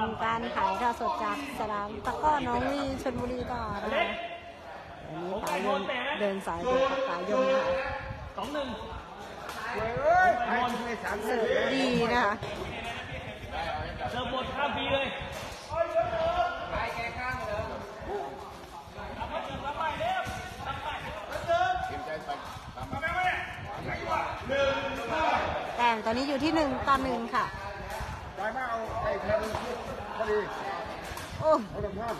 มการถ่ายทอดสดจากสนามตะกร้อน้องวีชลบุรีต่อนะคะวันนี้ป๋ายงเดินสายอยู่กับป๋ายงนะคะสองหนึ่งเสิร์ฟดีนะคะเสิร์ฟหมดข้ามปีเลยแต้มตอนนี้อยู่ที่หนึ่งต่อหนึ่งค่ะ ไปมาเอาไก่แทนพอดีโอ้เอาตรงท่าน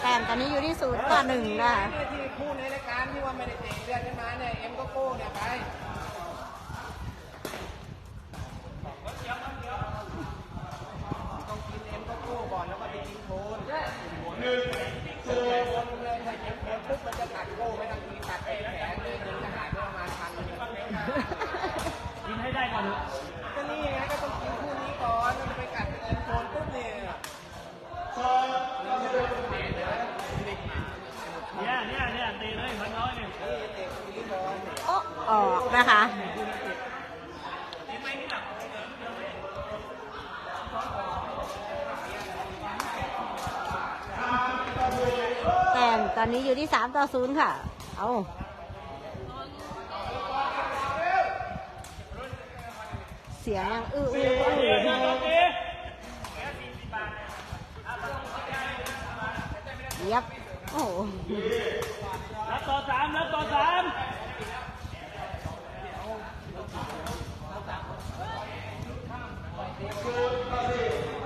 แต้มตอนนี้อยู่ที่ศูนย์ต่อหนึ่งนะคะที่พูดในรายการที่ว่าไม่ได้เตะเลือดขึ้นมาเนี่ยเอ็มก็โก้เนี่ยไปต้องกินเอ็มก็โก้ก่อนแล้วก็ไปกินโคนหนึ่งโคนเลยถ้ากินโคนปุ๊บมันจะตัดโก้ไม่ต้องทีตัดไปแขนเลยหนึ่งจะหายไปประมาณพันหนึ่ง กินให้ได้ก่อนเถอะ ก็นี่ไงก็ต้องกินคู่นี้ก่อนมันไปกัดกินโคนปุ๊บเนี่ย เนี่ยเนี่ยเนี่ยตีเลยพันน้อยเนี่ย โอ้ออก นะคะ แต้มตอนนี้อยู่ที่สามต่อศูนย์ค่ะ เอาเสียงยังอื้ออื้ออื้อตีอยู่ตอนนี้เยียบโอ้โหรับต่อสามรับต่อสาม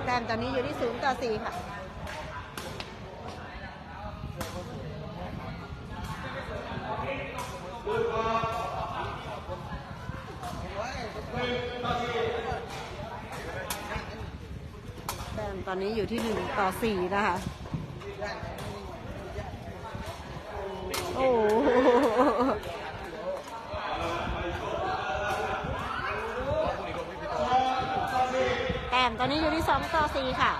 แต้มตอนนี้อยู่ที่ศูนย์ต่อสี่ค่ะแต้มตอนนี้อยู่ที่หนึ่งต่อสี่นะคะ โอ้โหแตอนนี้อยู่ที่สองต่อสี่ค่ะ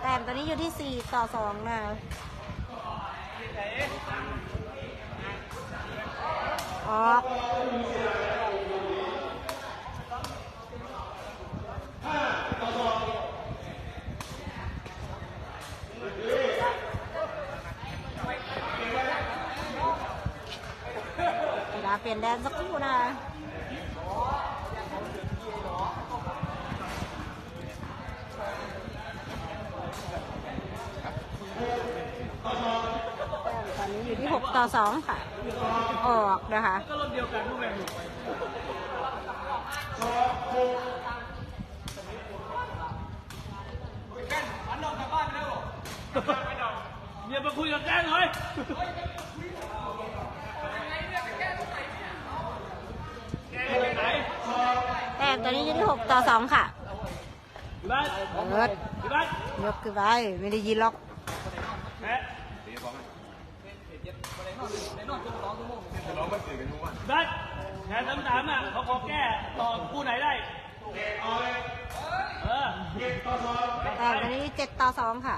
แต้มตอนนี้อยู่ที่สี่ต่อสองนะคะออกเวลาเปลี่ยนแดนสักครู่นะตอนนี้อยู่ที่ 6 ต่อ 2 ค่ะ ออกนะคะก็รถเดียวกันพวกแม่งอย่ามาคุยกับแกเลยแกไปไหน แต้ มตอนนี้อยู่ที่6ต่อ2ค่ะพี่บ้านเปิดพี่บ้านยกขึ้นไปไม่ได้ยินหรอกแพ้บ้านแพ้สามสามอะเขาขอแก้ต่อคู่ไหนได้เออแต้มตอนนี้7ต่อ2ค่ะ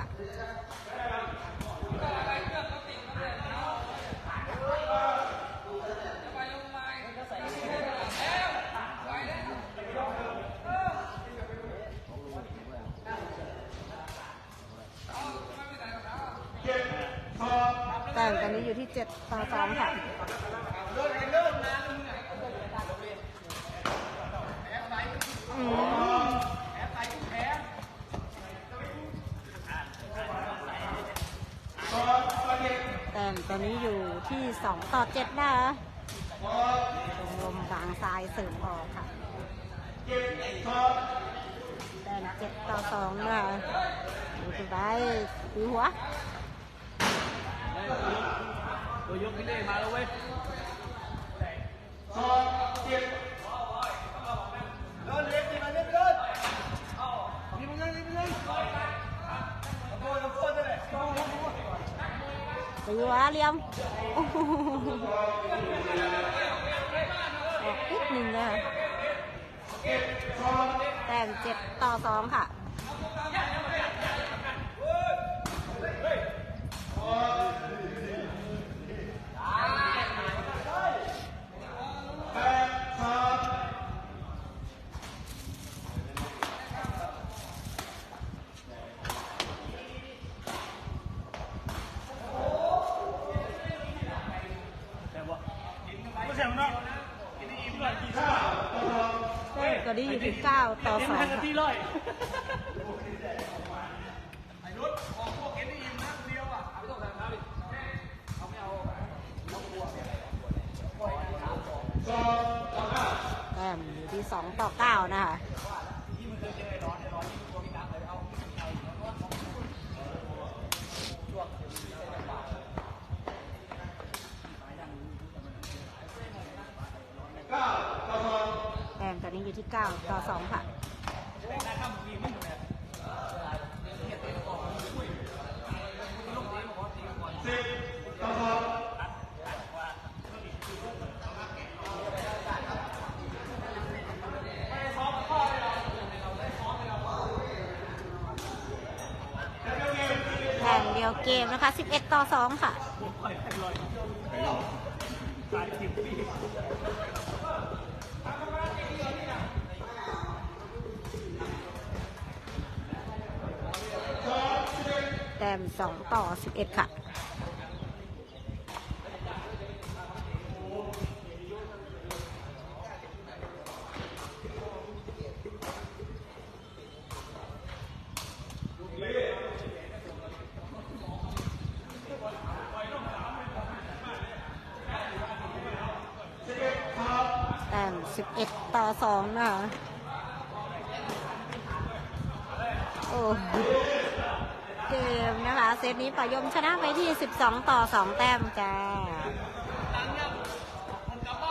แต้มต อยู่ที่7ต่อ2ค่ะแต้มตอนนี้อยู่ที่2ต่อ7นะคะลมบางทรายเสริมออกค่ะแต้ม7ต่อ2นะคะดูสุดท้ายตีหัว ตัวยกพี่เล่มาแล้วเว้ยแตีวะเลี่ยมโอ้โหออกนิดหนึ่งนะคะแต้มเจ็ดต่อสองค่ะ แต่ว่าไม่ใช่มันเนาะกินได้อิ่มด้วยกินข้าว ตัวนี้อยู่ที่เก้าต่อสองค่ะแต้มอยู่ที่สองต่อเก้านะคะ 19 ต่อ 2 ค่ะแข่งเดียวเกมนะคะ 11 ต่อ 2 ค่ะ แต้ม2ต่อ 11 ค่ะแต้ม11 ต่อ 2 นะคะ โอ้ เกมนะคะ เซตนี้ปายมชนะไปที่ 12 ต่อ 2 แต้มจ้า